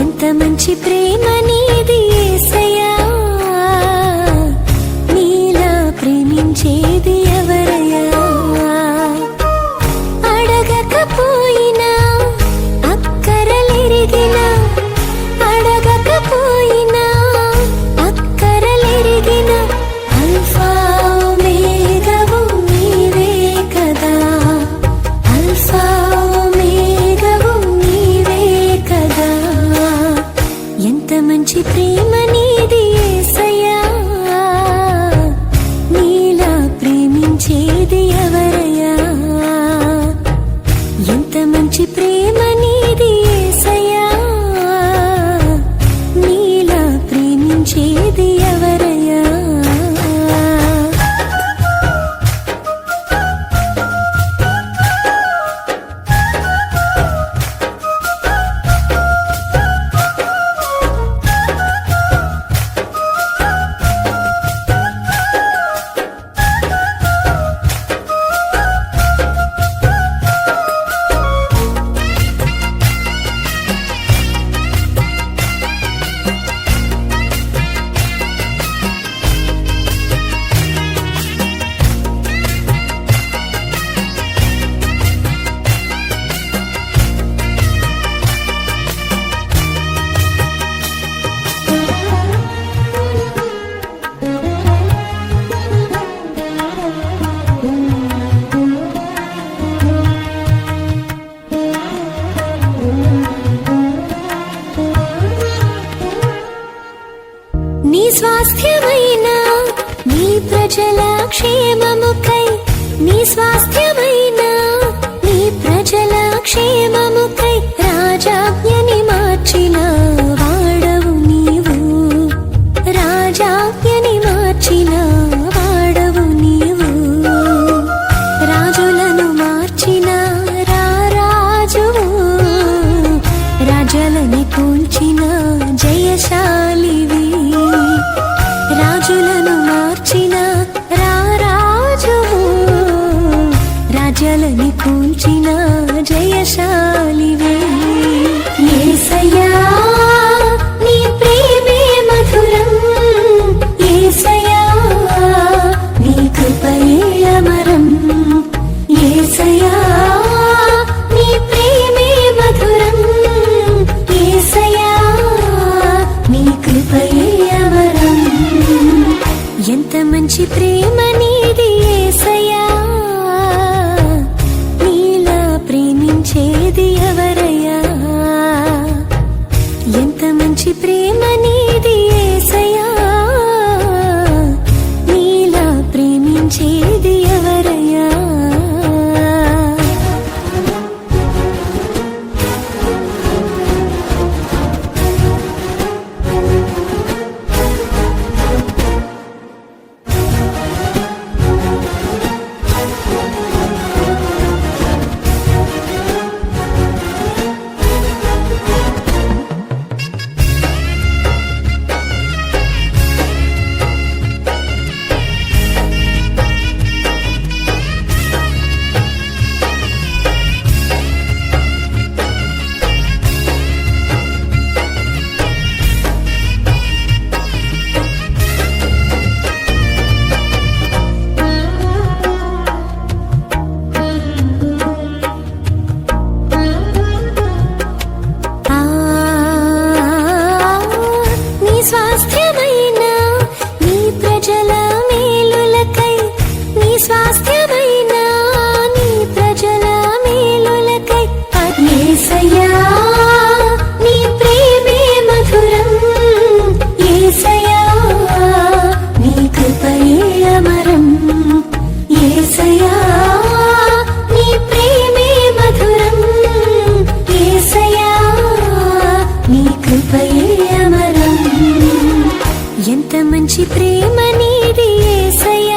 ఎంత మంచి ప్రేమ నీది ఏసయా ప్రజల క్షేమముకై నీ స్వాస్థ్యమైన నీ ప్రజల క్షేమముకై రాజాజ్ఞని మార్చిన వాడవు నీవు. రాజాజ్ఞని మార్చిన వాడవు నీవు. రాజులను మార్చిన రాజువు రాజలని కూల్చిన జయశా జలని కూల్చిన జయశాలివే. ఏసయ్యా. ప్రేమ నీది ఏసయ్య